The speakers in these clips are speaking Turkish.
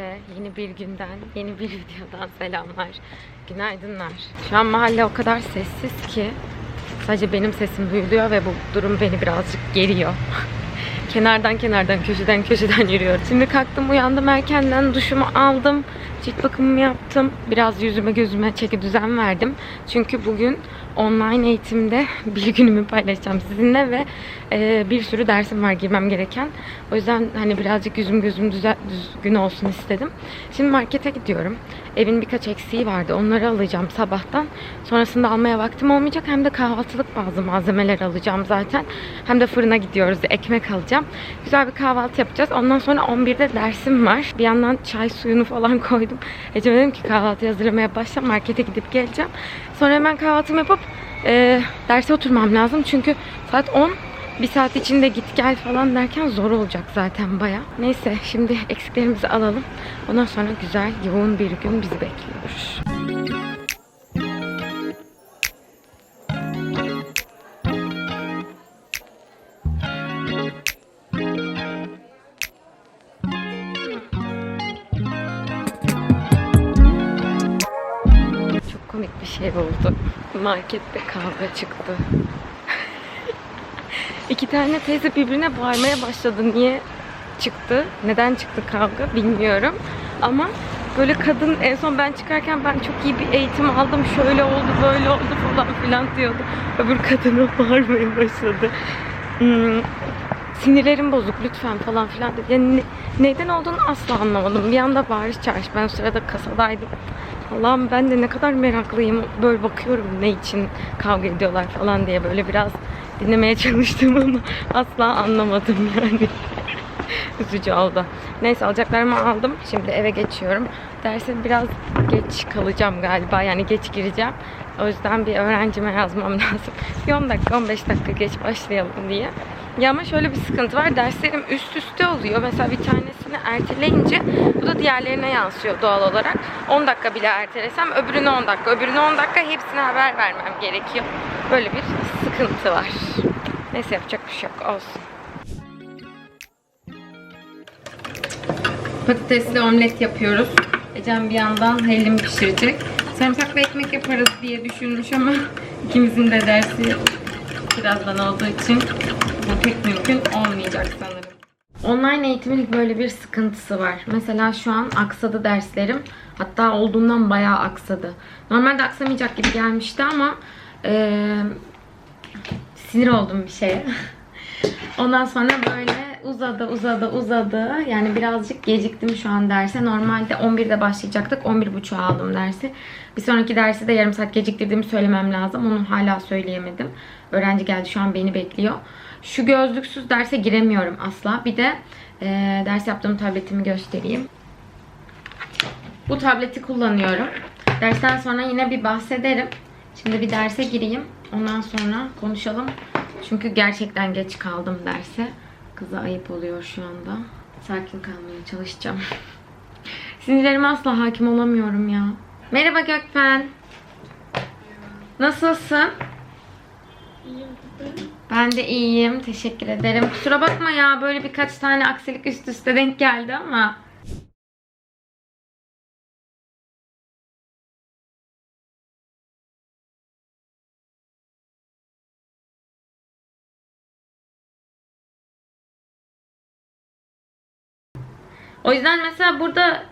Herkese yeni bir günden, yeni bir videodan selamlar. Günaydınlar. Şu an mahalle o kadar sessiz ki sadece benim sesim duyuluyor ve bu durum beni birazcık geriyor. kenardan kenardan, köşeden köşeden yürüyorum. Şimdi kalktım, uyandım erkenden, duşumu aldım. Cilt bakımımı yaptım. Biraz yüzüme gözüme çeki düzen verdim. Çünkü bugün online eğitimde bir günümü paylaşacağım sizinle ve e, bir sürü dersim var girmem gereken. O yüzden hani birazcık yüzüm gözüm düze- düzgün olsun istedim. Şimdi markete gidiyorum. Evin birkaç eksiği vardı. Onları alacağım sabahtan. Sonrasında almaya vaktim olmayacak. Hem de kahvaltılık bazı malzemeler alacağım zaten. Hem de fırına gidiyoruz. Ekmek alacağım. Güzel bir kahvaltı yapacağız. Ondan sonra 11'de dersim var. Bir yandan çay suyunu falan koydum. Ece dedim ki kahvaltı hazırlamaya başla. Markete gidip geleceğim. Sonra hemen kahvaltımı yapıp e, derse oturmam lazım. Çünkü saat 10 bir saat içinde git gel falan derken zor olacak zaten baya. Neyse şimdi eksiklerimizi alalım. Ondan sonra güzel yoğun bir gün bizi bekliyor. Komik bir şey oldu. Markette kavga çıktı. İki tane teyze birbirine bağırmaya başladı. Niye çıktı? Neden çıktı kavga bilmiyorum. Ama böyle kadın en son ben çıkarken ben çok iyi bir eğitim aldım. Şöyle oldu, böyle oldu falan filan diyordu. Öbür kadına bağırmaya başladı. Hmm, sinirlerim bozuk lütfen falan filan dedi. Yani ne- neden olduğunu asla anlamadım. Bir anda bağırış çağırış. Ben o sırada kasadaydım. Allah'ım ben de ne kadar meraklıyım. Böyle bakıyorum ne için kavga ediyorlar falan diye böyle biraz dinlemeye çalıştım ama asla anlamadım yani. Üzücü oldu. Neyse alacaklarımı aldım. Şimdi eve geçiyorum. Derse biraz geç kalacağım galiba. Yani geç gireceğim. O yüzden bir öğrencime yazmam lazım. Bir 10 dakika 15 dakika geç başlayalım diye. Ya ama şöyle bir sıkıntı var. Derslerim üst üste oluyor. Mesela bir tanesini erteleyince bu da diğerlerine yansıyor doğal olarak. 10 dakika bile ertelesem öbürüne 10 dakika, öbürüne 10 dakika hepsine haber vermem gerekiyor. Böyle bir sıkıntı var. Neyse yapacak bir şey yok. Olsun. Patatesli omlet yapıyoruz. Ecem bir yandan hellim pişirecek. Sarımsaklı ekmek yaparız diye düşünmüş ama ikimizin de dersi birazdan olduğu için bu pek mümkün olmayacak sanırım. Online eğitimin böyle bir sıkıntısı var. Mesela şu an aksadı derslerim. Hatta olduğundan bayağı aksadı. Normalde aksamayacak gibi gelmişti ama eee, sinir oldum bir şeye. Ondan sonra böyle uzadı uzadı uzadı. Yani birazcık geciktim şu an derse. Normalde 11'de başlayacaktık. 11.30'a aldım dersi. Bir sonraki dersi de yarım saat geciktirdiğimi söylemem lazım. Onu hala söyleyemedim. Öğrenci geldi şu an beni bekliyor. Şu gözlüksüz derse giremiyorum asla. Bir de eee, ders yaptığım tabletimi göstereyim. Bu tableti kullanıyorum. Dersten sonra yine bir bahsederim. Şimdi bir derse gireyim. Ondan sonra konuşalım. Çünkü gerçekten geç kaldım derse. Kıza ayıp oluyor şu anda. Sakin kalmaya çalışacağım. Sinirlerime asla hakim olamıyorum ya. Merhaba Gökfen. Nasılsın? Ben de iyiyim. Teşekkür ederim. Kusura bakma ya böyle birkaç tane aksilik üst üste denk geldi ama. O yüzden mesela burada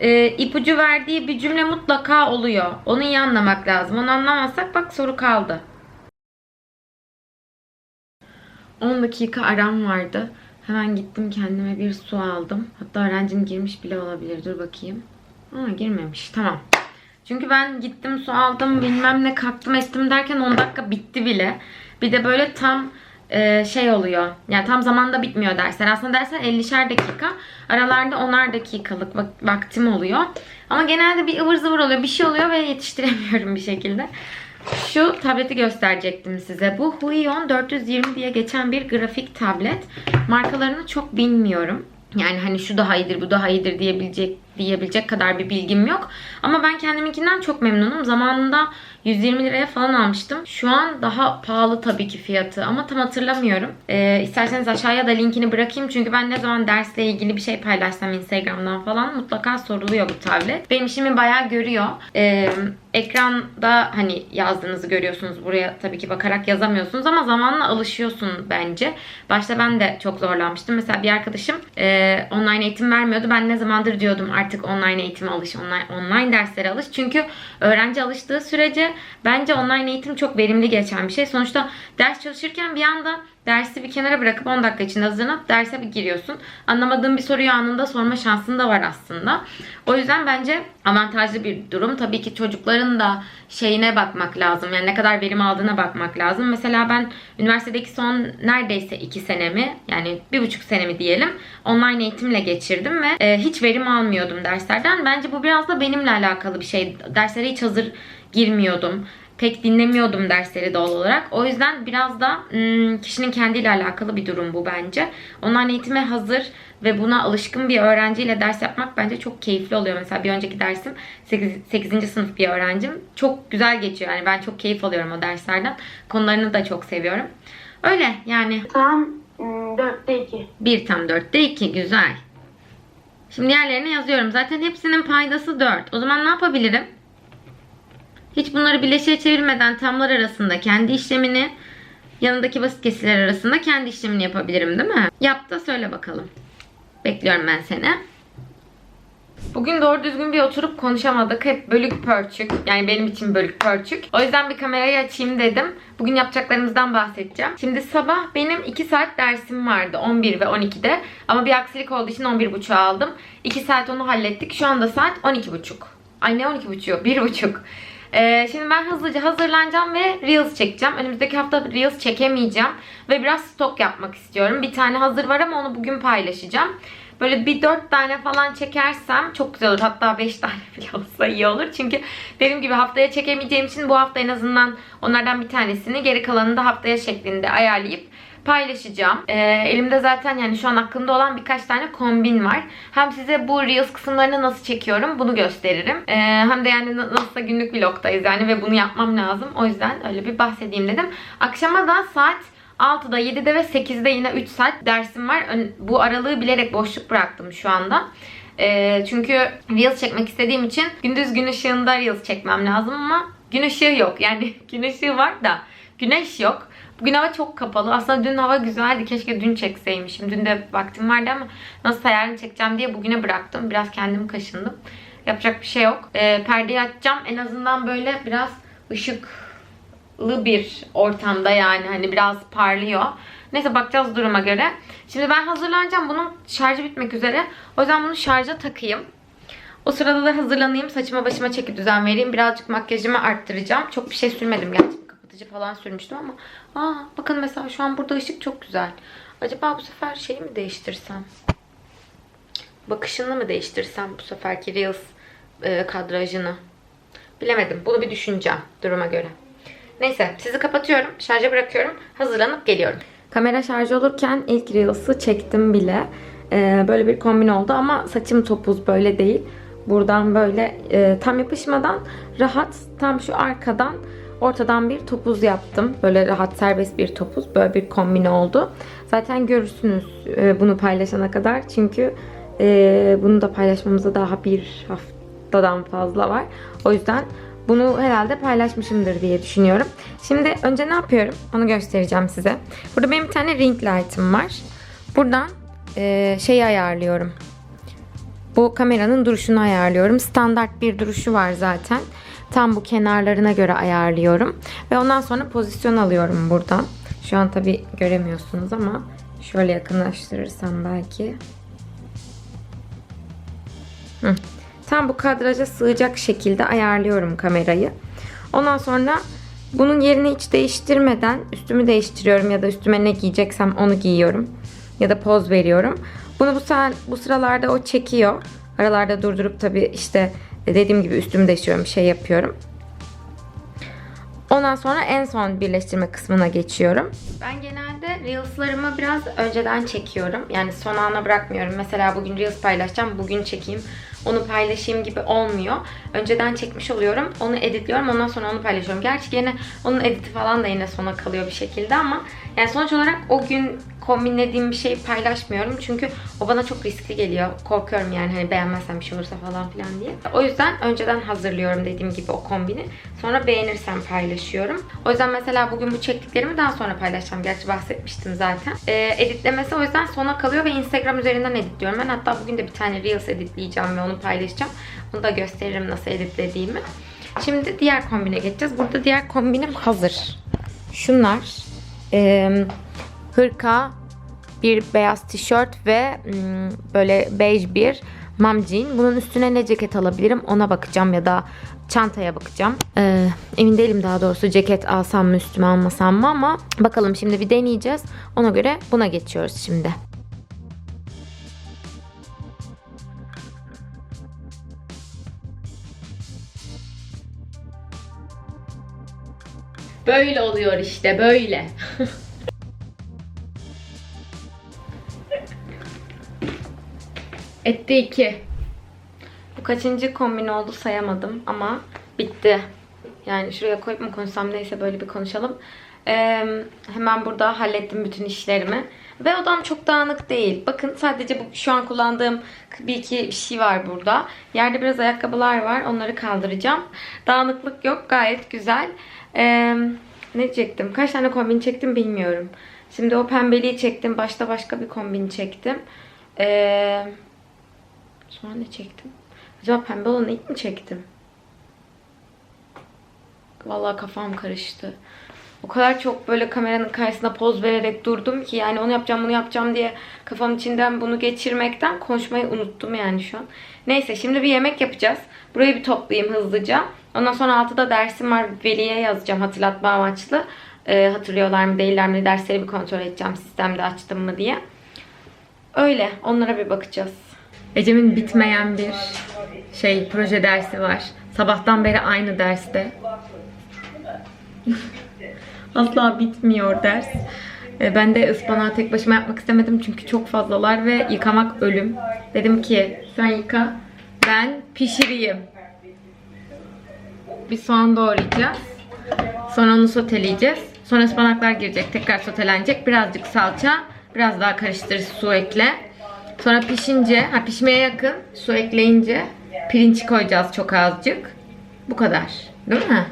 e, ipucu verdiği bir cümle mutlaka oluyor. Onu iyi anlamak lazım. Onu anlamazsak bak soru kaldı. 10 dakika aram vardı. Hemen gittim kendime bir su aldım. Hatta öğrencim girmiş bile olabilir. Dur bakayım. Aa girmemiş. Tamam. Çünkü ben gittim su aldım bilmem ne kalktım ettim derken 10 dakika bitti bile. Bir de böyle tam e, şey oluyor. Yani tam zamanda bitmiyor dersler. Aslında dersler 50'şer dakika. Aralarda 10'ar dakikalık vak- vaktim oluyor. Ama genelde bir ıvır zıvır oluyor. Bir şey oluyor ve yetiştiremiyorum bir şekilde. Şu tableti gösterecektim size. Bu Huion 420 diye geçen bir grafik tablet. Markalarını çok bilmiyorum. Yani hani şu daha iyidir, bu daha iyidir diyebilecek diyebilecek kadar bir bilgim yok. Ama ben kendiminkinden çok memnunum. Zamanında 120 liraya falan almıştım. Şu an daha pahalı tabii ki fiyatı ama tam hatırlamıyorum. Ee, isterseniz aşağıya da linkini bırakayım. Çünkü ben ne zaman dersle ilgili bir şey paylaşsam Instagram'dan falan mutlaka soruluyor bu tablet. Benim işimi bayağı görüyor. Ee, ekranda hani yazdığınızı görüyorsunuz. Buraya tabii ki bakarak yazamıyorsunuz ama zamanla alışıyorsun bence. Başta ben de çok zorlanmıştım. Mesela bir arkadaşım e, online eğitim vermiyordu. Ben ne zamandır diyordum artık online eğitime alış, online, online derslere alış. Çünkü öğrenci alıştığı sürece bence online eğitim çok verimli geçen bir şey. Sonuçta ders çalışırken bir anda dersi bir kenara bırakıp 10 dakika içinde hazırlanıp derse bir giriyorsun. Anlamadığın bir soruyu anında sorma şansın da var aslında. O yüzden bence avantajlı bir durum. Tabii ki çocukların da şeyine bakmak lazım. Yani ne kadar verim aldığına bakmak lazım. Mesela ben üniversitedeki son neredeyse 2 senemi yani bir buçuk senemi diyelim online eğitimle geçirdim ve e, hiç verim almıyordum derslerden. Bence bu biraz da benimle alakalı bir şey. Derslere hiç hazır girmiyordum pek dinlemiyordum dersleri doğal olarak. O yüzden biraz da ım, kişinin kendiyle alakalı bir durum bu bence. Online eğitime hazır ve buna alışkın bir öğrenciyle ders yapmak bence çok keyifli oluyor. Mesela bir önceki dersim 8. 8. sınıf bir öğrencim. Çok güzel geçiyor. Yani ben çok keyif alıyorum o derslerden. Konularını da çok seviyorum. Öyle yani. Tam ım, dörtte iki. 1 tam 4'te 2 güzel. Şimdi diğerlerini yazıyorum. Zaten hepsinin paydası 4. O zaman ne yapabilirim? Hiç bunları bileşiğe çevirmeden tamlar arasında kendi işlemini yanındaki basit kesirler arasında kendi işlemini yapabilirim değil mi? Yap da söyle bakalım. Bekliyorum ben seni. Bugün doğru düzgün bir oturup konuşamadık. Hep bölük pörçük. Yani benim için bölük pörçük. O yüzden bir kamerayı açayım dedim. Bugün yapacaklarımızdan bahsedeceğim. Şimdi sabah benim 2 saat dersim vardı. 11 ve 12'de. Ama bir aksilik olduğu için 11.30'a aldım. 2 saat onu hallettik. Şu anda saat 12.30. Ay ne 12.30'u? 1.30. Ee, şimdi ben hızlıca hazırlanacağım ve Reels çekeceğim. Önümüzdeki hafta Reels çekemeyeceğim. Ve biraz stok yapmak istiyorum. Bir tane hazır var ama onu bugün paylaşacağım. Böyle bir 4 tane falan çekersem çok güzel olur. Hatta 5 tane bile olsa iyi olur. Çünkü dediğim gibi haftaya çekemeyeceğim için bu hafta en azından onlardan bir tanesini geri kalanını da haftaya şeklinde ayarlayıp paylaşacağım. Ee, elimde zaten yani şu an aklımda olan birkaç tane kombin var. Hem size bu Reels kısımlarını nasıl çekiyorum bunu gösteririm. Ee, hem de yani na- nasılsa günlük vlogdayız yani ve bunu yapmam lazım. O yüzden öyle bir bahsedeyim dedim. Akşama da saat 6'da, 7'de ve 8'de yine 3 saat dersim var. Bu aralığı bilerek boşluk bıraktım şu anda. Ee, çünkü Reels çekmek istediğim için gündüz gün ışığında Reels çekmem lazım ama gün ışığı yok. Yani gün ışığı var da güneş yok. Bugün hava çok kapalı. Aslında dün hava güzeldi. Keşke dün çekseymişim. Dün de vaktim vardı ama nasıl yarın çekeceğim diye bugüne bıraktım. Biraz kendim kaşındım. Yapacak bir şey yok. Ee, perdeyi açacağım. En azından böyle biraz ışıklı bir ortamda yani. Hani biraz parlıyor. Neyse bakacağız duruma göre. Şimdi ben hazırlanacağım. Bunun şarjı bitmek üzere. O yüzden bunu şarja takayım. O sırada da hazırlanayım. Saçıma başıma çeki düzen vereyim. Birazcık makyajımı arttıracağım. Çok bir şey sürmedim gerçi. Kapatıcı falan sürmüştüm ama. Aa bakın mesela şu an burada ışık çok güzel. Acaba bu sefer şeyi mi değiştirsem? Bakışını mı değiştirsem bu seferki Reels e, kadrajını? Bilemedim. Bunu bir düşüneceğim duruma göre. Neyse sizi kapatıyorum. Şarja bırakıyorum. Hazırlanıp geliyorum. Kamera şarj olurken ilk Reels'ı çektim bile. Ee, böyle bir kombin oldu ama saçım topuz böyle değil. Buradan böyle e, tam yapışmadan rahat tam şu arkadan ortadan bir topuz yaptım. Böyle rahat serbest bir topuz. Böyle bir kombin oldu. Zaten görürsünüz e, bunu paylaşana kadar. Çünkü e, bunu da paylaşmamıza daha bir haftadan fazla var. O yüzden bunu herhalde paylaşmışımdır diye düşünüyorum. Şimdi önce ne yapıyorum? Onu göstereceğim size. Burada benim bir tane ring light'ım var. Buradan e, şeyi ayarlıyorum. Bu kameranın duruşunu ayarlıyorum. Standart bir duruşu var zaten. Tam bu kenarlarına göre ayarlıyorum. Ve ondan sonra pozisyon alıyorum buradan. Şu an tabi göremiyorsunuz ama şöyle yakınlaştırırsam belki. Hı. Tam bu kadraja sığacak şekilde ayarlıyorum kamerayı. Ondan sonra bunun yerini hiç değiştirmeden üstümü değiştiriyorum ya da üstüme ne giyeceksem onu giyiyorum. Ya da poz veriyorum. Bunu bu, sen, bu sıralarda o çekiyor. Aralarda durdurup tabii işte dediğim gibi üstümü değiştiriyorum, şey yapıyorum. Ondan sonra en son birleştirme kısmına geçiyorum. Ben genelde Reels'larımı biraz önceden çekiyorum. Yani son ana bırakmıyorum. Mesela bugün Reels paylaşacağım. Bugün çekeyim. onu paylaşayım gibi olmuyor. Önceden çekmiş oluyorum. Onu editliyorum. Ondan sonra onu paylaşıyorum. Gerçi yine onun editi falan da yine sona kalıyor bir şekilde ama yani sonuç olarak o gün kombinlediğim bir şeyi paylaşmıyorum. Çünkü o bana çok riskli geliyor. Korkuyorum yani hani beğenmezsem bir şey olursa falan filan diye. O yüzden önceden hazırlıyorum dediğim gibi o kombini. Sonra beğenirsem paylaşıyorum. O yüzden mesela bugün bu çektiklerimi daha sonra paylaşacağım. Gerçi bahsetmiştim zaten. Ee, editlemesi o yüzden sona kalıyor ve Instagram üzerinden editliyorum. Ben hatta bugün de bir tane Reels editleyeceğim ve onu paylaşacağım. Onu da gösteririm nasıl editlediğimi. Şimdi diğer kombine geçeceğiz. Burada diğer kombinim hazır. Şunlar. Ee, hırka, bir beyaz tişört ve böyle bej bir mom jean. Bunun üstüne ne ceket alabilirim ona bakacağım ya da çantaya bakacağım. Ee, emin değilim daha doğrusu ceket alsam mı üstüme almasam mı ama bakalım şimdi bir deneyeceğiz. Ona göre buna geçiyoruz şimdi. Böyle oluyor işte böyle. Etti iki. Bu kaçıncı kombin oldu sayamadım ama bitti. Yani şuraya koyup mu konuşsam neyse böyle bir konuşalım. Ee, hemen burada hallettim bütün işlerimi. Ve odam çok dağınık değil. Bakın sadece bu şu an kullandığım bir iki şey var burada. Yerde biraz ayakkabılar var. Onları kaldıracağım. Dağınıklık yok. Gayet güzel. Ee, ne diyecektim? Kaç tane kombin çektim bilmiyorum. Şimdi o pembeliği çektim. Başta başka bir kombin çektim. Eee... Sonra ne çektim? Acaba pembe olanı ilk mi çektim? Vallahi kafam karıştı. O kadar çok böyle kameranın karşısında poz vererek durdum ki yani onu yapacağım bunu yapacağım diye kafam içinden bunu geçirmekten konuşmayı unuttum yani şu an. Neyse şimdi bir yemek yapacağız. Burayı bir toplayayım hızlıca. Ondan sonra 6'da dersim var. Veli'ye yazacağım hatırlatma amaçlı. Ee, hatırlıyorlar mı değiller mi dersleri bir kontrol edeceğim sistemde açtım mı diye. Öyle onlara bir bakacağız. Ecem'in bitmeyen bir şey proje dersi var. Sabahtan beri aynı derste. Asla bitmiyor ders. E, Ben de ıspanağı tek başıma yapmak istemedim çünkü çok fazlalar ve yıkamak ölüm. Dedim ki sen yıka ben pişireyim. Bir soğan doğrayacağız. Sonra onu soteleyeceğiz. Sonra ıspanaklar girecek. Tekrar sotelenecek. Birazcık salça. Biraz daha karıştır su ekle. Sonra pişince, ha pişmeye yakın su ekleyince pirinç koyacağız çok azıcık. Bu kadar. Değil mi?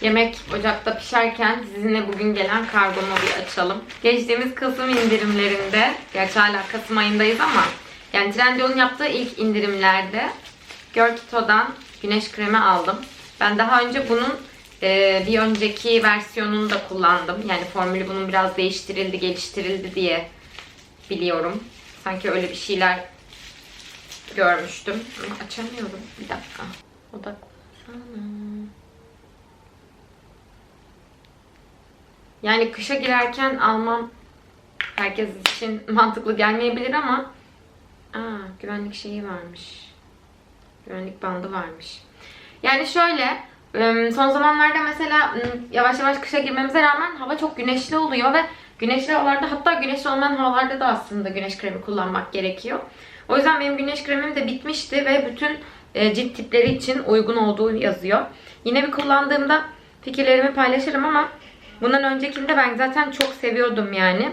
Yemek ocakta pişerken sizinle bugün gelen kargomu bir açalım. Geçtiğimiz Kasım indirimlerinde, gerçi hala Kasım ayındayız ama yani Trendyol'un yaptığı ilk indirimlerde Görkito'dan güneş kremi aldım. Ben daha önce bunun e, bir önceki versiyonunu da kullandım. Yani formülü bunun biraz değiştirildi, geliştirildi diye biliyorum. Sanki öyle bir şeyler görmüştüm. Ama açamıyorum. Bir dakika. Odaklansana. Yani kışa girerken almam herkes için mantıklı gelmeyebilir ama aa, güvenlik şeyi varmış. Güvenlik bandı varmış. Yani şöyle son zamanlarda mesela yavaş yavaş kışa girmemize rağmen hava çok güneşli oluyor ve güneşli havalarda hatta güneşli olmayan havalarda da aslında güneş kremi kullanmak gerekiyor. O yüzden benim güneş kremim de bitmişti ve bütün e, cilt tipleri için uygun olduğu yazıyor. Yine bir kullandığımda fikirlerimi paylaşırım ama bundan öncekinde ben zaten çok seviyordum yani.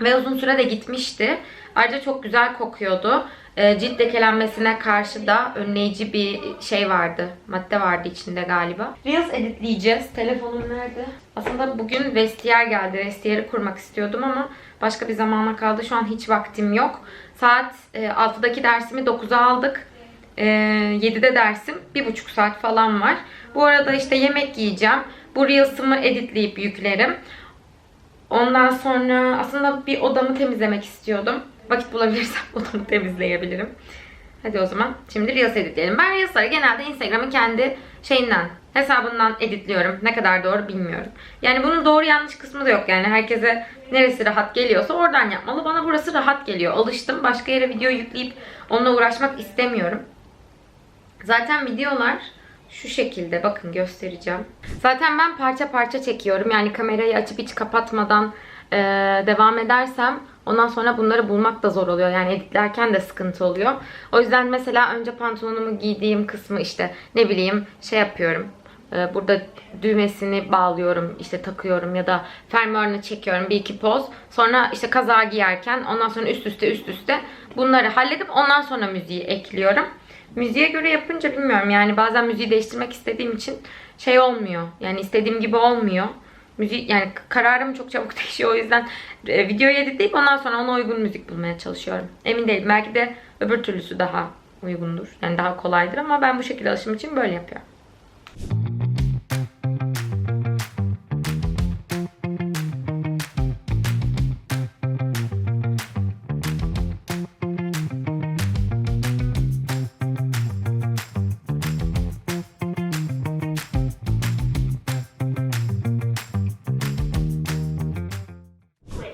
Ve uzun süre de gitmişti. Ayrıca çok güzel kokuyordu. Ee, cilt lekelenmesine karşı da önleyici bir şey vardı. Madde vardı içinde galiba. Reels editleyeceğiz. Telefonum nerede? Aslında bugün vestiyer geldi. Vestiyeri kurmak istiyordum ama başka bir zamana kaldı. Şu an hiç vaktim yok. Saat e, 6'daki dersimi 9'a aldık. E, 7'de dersim. 1,5 saat falan var. Bu arada işte yemek yiyeceğim. Bu Reels'ımı editleyip yüklerim. Ondan sonra aslında bir odamı temizlemek istiyordum. Vakit bulabilirsem odamı temizleyebilirim. Hadi o zaman şimdi Reels editleyelim. Ben Reels'ları genelde Instagram'ın kendi şeyinden, hesabından editliyorum. Ne kadar doğru bilmiyorum. Yani bunun doğru yanlış kısmı da yok. Yani herkese neresi rahat geliyorsa oradan yapmalı. Bana burası rahat geliyor. Alıştım. Başka yere video yükleyip onunla uğraşmak istemiyorum. Zaten videolar şu şekilde bakın göstereceğim. Zaten ben parça parça çekiyorum. Yani kamerayı açıp hiç kapatmadan e, devam edersem Ondan sonra bunları bulmak da zor oluyor. Yani editlerken de sıkıntı oluyor. O yüzden mesela önce pantolonumu giydiğim kısmı işte ne bileyim şey yapıyorum. Ee, Burada düğmesini bağlıyorum, işte takıyorum ya da fermuarını çekiyorum bir iki poz. Sonra işte kazağı giyerken ondan sonra üst üste üst üste bunları halledip ondan sonra müziği ekliyorum. Müziğe göre yapınca bilmiyorum yani bazen müziği değiştirmek istediğim için şey olmuyor. Yani istediğim gibi olmuyor. Müzik yani kararım çok çabuk değişiyor o yüzden e, videoyu editleyip ondan sonra ona uygun müzik bulmaya çalışıyorum. Emin değilim belki de öbür türlüsü daha uygundur. Yani daha kolaydır ama ben bu şekilde alışım için böyle yapıyorum.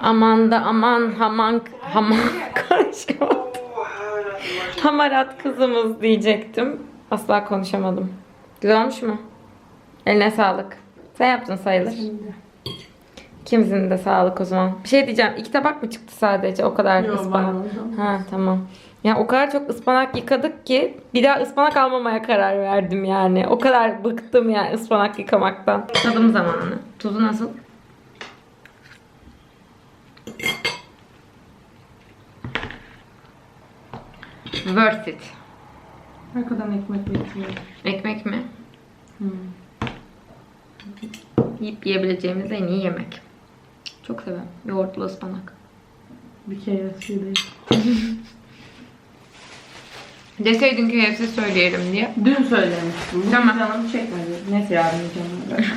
Aman da aman haman haman konuşamadım. Hamarat kızımız diyecektim. Asla konuşamadım. Güzel olmuş mu? Eline sağlık. Sen yaptın sayılır. İkimizin de sağlık o zaman. Bir şey diyeceğim. İki tabak mı çıktı sadece? O kadar Yok, ıspanak. Ha tamam. Ya o kadar çok ıspanak yıkadık ki bir daha ıspanak almamaya karar verdim yani. O kadar bıktım yani ıspanak yıkamaktan. Tadım zamanı. Tuzu nasıl? Worth it. Arkadan ekmek bekliyorum. Ekmek mi? Hmm. Yiyip yiyebileceğimiz en iyi yemek. Çok severim. Yoğurtlu ıspanak. Bir kere suyudayım. Deseydin ki hepsi söyleyelim diye. Dün söylemiştim. Tamam. canım çekmedi. Neyse yarın yiyeceğim.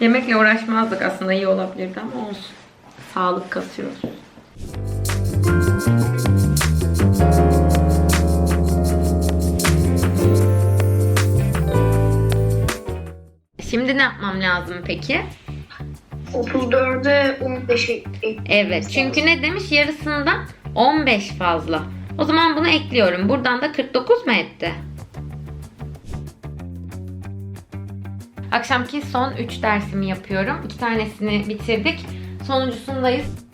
Yemekle uğraşmazdık aslında iyi olabilirdi ama olsun. Sağlık kasıyoruz. Yapmam lazım peki? 34'e 15 ek- Evet çünkü ne demiş yarısından 15 fazla. O zaman bunu ekliyorum. Buradan da 49 mu etti? Akşamki son 3 dersimi yapıyorum. 2 tanesini bitirdik. Sonuncusundayız.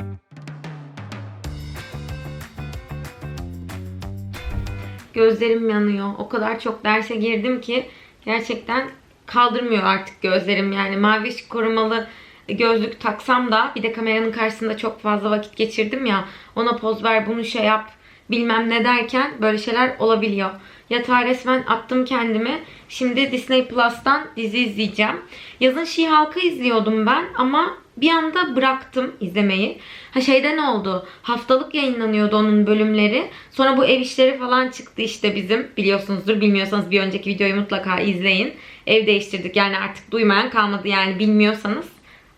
Gözlerim yanıyor. O kadar çok derse girdim ki gerçekten kaldırmıyor artık gözlerim. Yani mavi korumalı gözlük taksam da bir de kameranın karşısında çok fazla vakit geçirdim ya. Ona poz ver bunu şey yap bilmem ne derken böyle şeyler olabiliyor. Yatağa resmen attım kendimi. Şimdi Disney Plus'tan dizi izleyeceğim. Yazın She-Hulk'ı izliyordum ben ama bir anda bıraktım izlemeyi. Ha şeyden oldu. Haftalık yayınlanıyordu onun bölümleri. Sonra bu ev işleri falan çıktı işte bizim. Biliyorsunuzdur. Bilmiyorsanız bir önceki videoyu mutlaka izleyin. Ev değiştirdik. Yani artık duymayan kalmadı. Yani bilmiyorsanız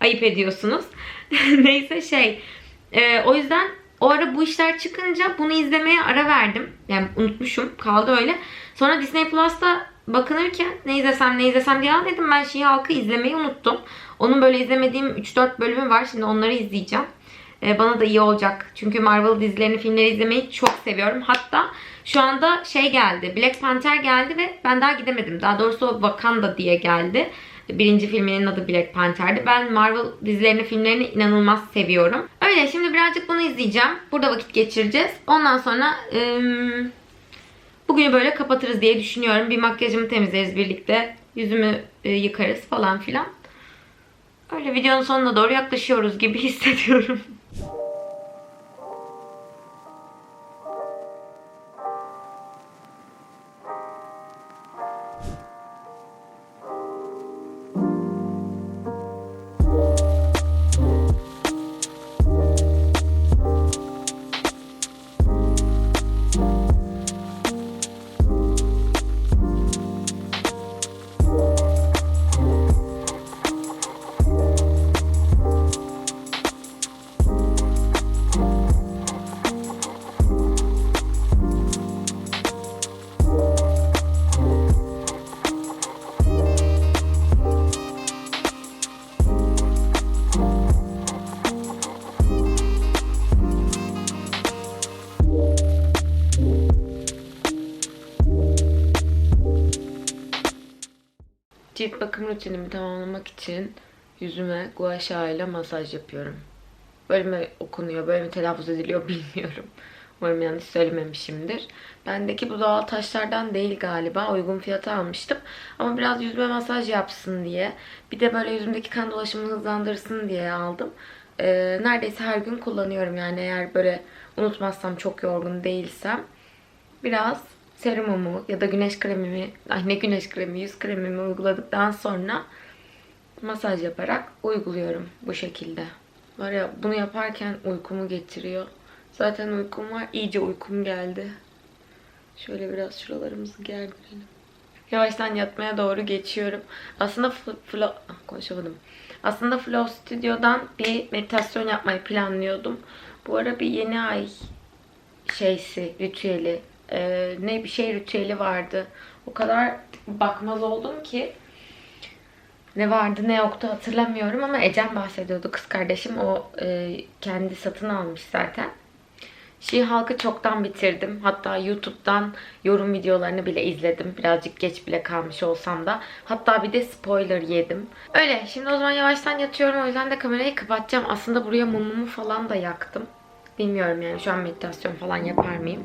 ayıp ediyorsunuz. Neyse şey. e, o yüzden o ara bu işler çıkınca bunu izlemeye ara verdim. Yani unutmuşum. Kaldı öyle. Sonra Disney Plus'ta bakınırken ne izlesem ne izlesem diye dedim ben She Hulk'ı izlemeyi unuttum. Onun böyle izlemediğim 3-4 bölümü var. Şimdi onları izleyeceğim. Ee, bana da iyi olacak. Çünkü Marvel dizilerini, filmleri izlemeyi çok seviyorum. Hatta şu anda şey geldi. Black Panther geldi ve ben daha gidemedim. Daha doğrusu Wakanda diye geldi. Birinci filminin adı Black Panther'di. Ben Marvel dizilerini, filmlerini inanılmaz seviyorum. Öyle şimdi birazcık bunu izleyeceğim. Burada vakit geçireceğiz. Ondan sonra ım, bugünü böyle kapatırız diye düşünüyorum. Bir makyajımı temizleriz birlikte. Yüzümü e, yıkarız falan filan. Öyle videonun sonuna doğru yaklaşıyoruz gibi hissediyorum. Rutinimi tamamlamak için yüzüme gua sha ile masaj yapıyorum. Böyle mi okunuyor, böyle mi telaffuz ediliyor bilmiyorum. Umarım yanlış söylememişimdir. Bendeki bu doğal taşlardan değil galiba. Uygun fiyata almıştım. Ama biraz yüzüme masaj yapsın diye. Bir de böyle yüzümdeki kan dolaşımını hızlandırsın diye aldım. Ee, neredeyse her gün kullanıyorum yani eğer böyle unutmazsam çok yorgun değilsem. Biraz serumumu ya da güneş kremimi, ay ne güneş kremi, yüz kremimi uyguladıktan sonra masaj yaparak uyguluyorum bu şekilde. Var ya bunu yaparken uykumu getiriyor. Zaten uykum var. iyice uykum geldi. Şöyle biraz şuralarımızı gerdirelim. Yavaştan yatmaya doğru geçiyorum. Aslında Flo, Flo- ah, konuşamadım. Aslında Flow Studio'dan bir meditasyon yapmayı planlıyordum. Bu ara bir yeni ay şeysi, ritüeli, e, ne bir şey ritüeli vardı. O kadar bakmaz oldum ki ne vardı ne yoktu hatırlamıyorum ama Ecem bahsediyordu kız kardeşim. O e, kendi satın almış zaten. She-Hulk'ı çoktan bitirdim. Hatta YouTube'dan yorum videolarını bile izledim. Birazcık geç bile kalmış olsam da. Hatta bir de spoiler yedim. Öyle. Şimdi o zaman yavaştan yatıyorum. O yüzden de kamerayı kapatacağım. Aslında buraya mumumu falan da yaktım. Bilmiyorum yani şu an meditasyon falan yapar mıyım?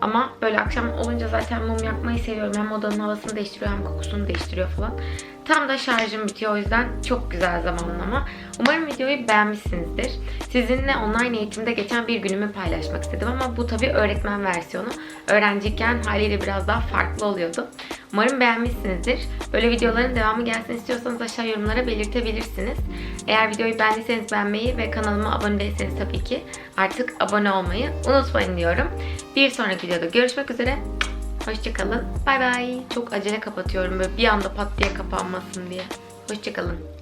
Ama böyle akşam olunca zaten mum yakmayı seviyorum. Hem odanın havasını değiştiriyor hem kokusunu değiştiriyor falan. Tam da şarjım bitiyor o yüzden çok güzel zamanlama. Umarım videoyu beğenmişsinizdir. Sizinle online eğitimde geçen bir günümü paylaşmak istedim ama bu tabii öğretmen versiyonu. Öğrenciyken haliyle biraz daha farklı oluyordu. Umarım beğenmişsinizdir. Böyle videoların devamı gelsin istiyorsanız aşağı yorumlara belirtebilirsiniz. Eğer videoyu beğendiyseniz beğenmeyi ve kanalıma abone değilseniz tabii ki artık abone olmayı unutmayın diyorum. Bir sonraki videoda görüşmek üzere. Hoşçakalın. Bay bay. Çok acele kapatıyorum böyle bir anda pat diye kapanmasın diye. Hoşçakalın.